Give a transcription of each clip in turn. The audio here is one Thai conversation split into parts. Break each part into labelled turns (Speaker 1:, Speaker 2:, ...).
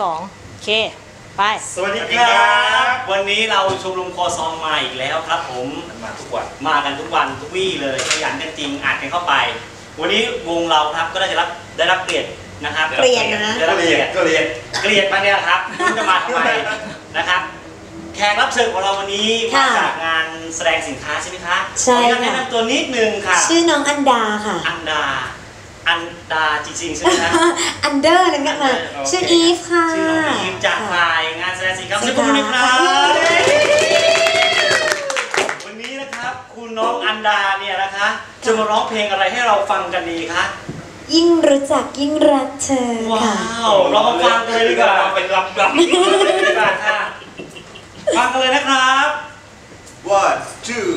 Speaker 1: สองโอเค ไป
Speaker 2: สวัสดีครับ วันนี้เราชมรมคอซองมาอีกแล้วครับ ผม
Speaker 3: มาทุกวัน
Speaker 2: มากันทุกวันทุกวี่เลยขยันกันจริงอัดกันเข้าไป วันนี้วงเราครับก็ได้รับได้รับเกียรตินะครับ
Speaker 1: เกลียดนะ
Speaker 2: ได้รับเกียรติ
Speaker 3: ก็เรียน
Speaker 2: เกลียดมาเนี่ยครับคุณจะมาทำไมนะครับ แขกรับเชิญของเราวันนี้มา
Speaker 1: ค่ะ
Speaker 2: จากงานแสดงสินค้าใช่ไหมคะ
Speaker 1: ใช่
Speaker 2: ขออนุญาต
Speaker 1: ค่ะ
Speaker 2: แนะนำตัวนิดนึงค่ะ
Speaker 1: ชื่อน้องอันดาค่ะ
Speaker 2: อันดา อันดาจริงๆใช่ไหมคะ
Speaker 1: อันเดอร์นั่นก็มา
Speaker 2: โอเค
Speaker 1: ชื่ออีฟค่ะ
Speaker 2: ชื่อน้องอีฟจาก
Speaker 1: ค่ะ
Speaker 2: ฝ่ายงานแสดงสินค้า
Speaker 1: สิ
Speaker 2: ขอบ
Speaker 1: นค้า
Speaker 2: คุณนะครับ
Speaker 1: ค่ะ
Speaker 2: วันนี้นะครับคุณน้องอันดาเนี่ยนะคะจะมาร้องเพลงอะไรให้เราฟังกันดีคะ
Speaker 1: ยิ่งรู้จักยิ่งรักเธอ
Speaker 2: ว้า
Speaker 1: ค่ะ
Speaker 2: วเรามาฟังกันเลยดีกว่า
Speaker 3: เราเป็นลำลำ
Speaker 2: ดีกว่าค่ะฟังกันเลยนะครับ
Speaker 3: one two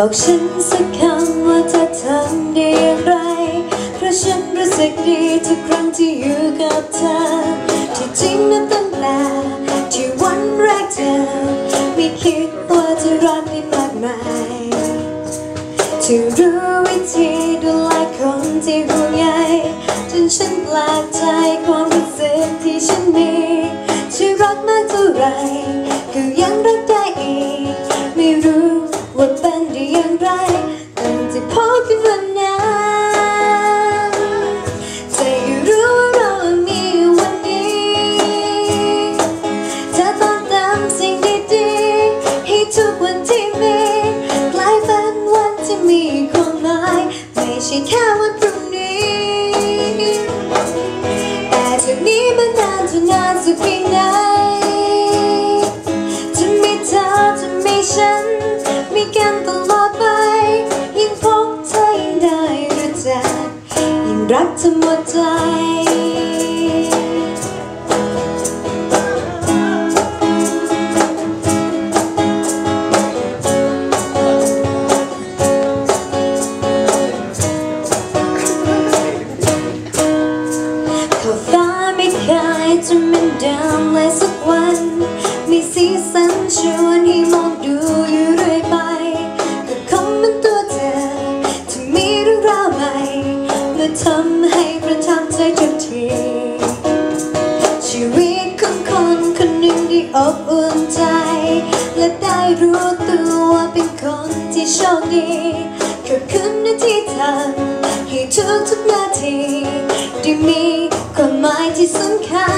Speaker 1: บอกฉันสักคำว่าเธอทำได้อย่างไร เพราะฉันรู้สึกดีทุกครั้งที่อยู่กับเธอ ที่จริงนั้นตั้งแต่ที่วันแรกเธอไม่คิด มีกันตลอดไป ยิ่งพบเธอยิ่งได้รู้จักยิ่งรักเธอหมดใจขอบฟ้าไม่เคยจะเหมือนเดิมเลยสักวัน มีสีสันชวน คนคนหนึ่งที่อบอุ่นใจ และได้รู้ตัวว่าเป็นคนที่โชคดีขอบคุณนะที่ทำให้ทุกทุกๆนาทีได้มีความหมายที่สำคัญ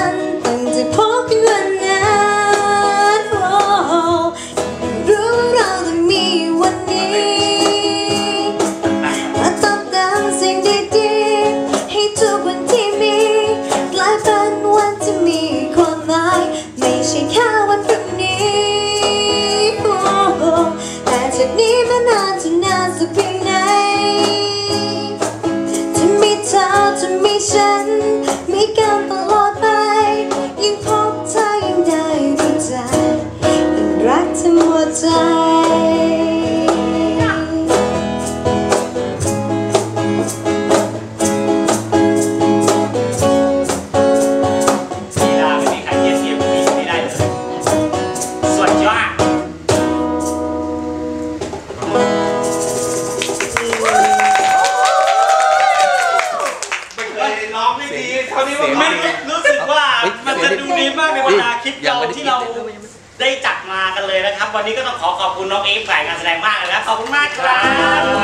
Speaker 1: ฉันมีกันตลอดไป ยิ่งพบเธอยิ่งได้รู้จักยิ่งรักเธอหมดใจ
Speaker 2: รู้สึกว่ามันจะดูดีมากในบรรดาคลิปเราที่เราได้จัดมากันเลยนะครับ วันนี้ก็ต้องขอขอบคุณน้องเอฟฝ่ายการแสดงมากเลยนะครับขอบคุณมากครับ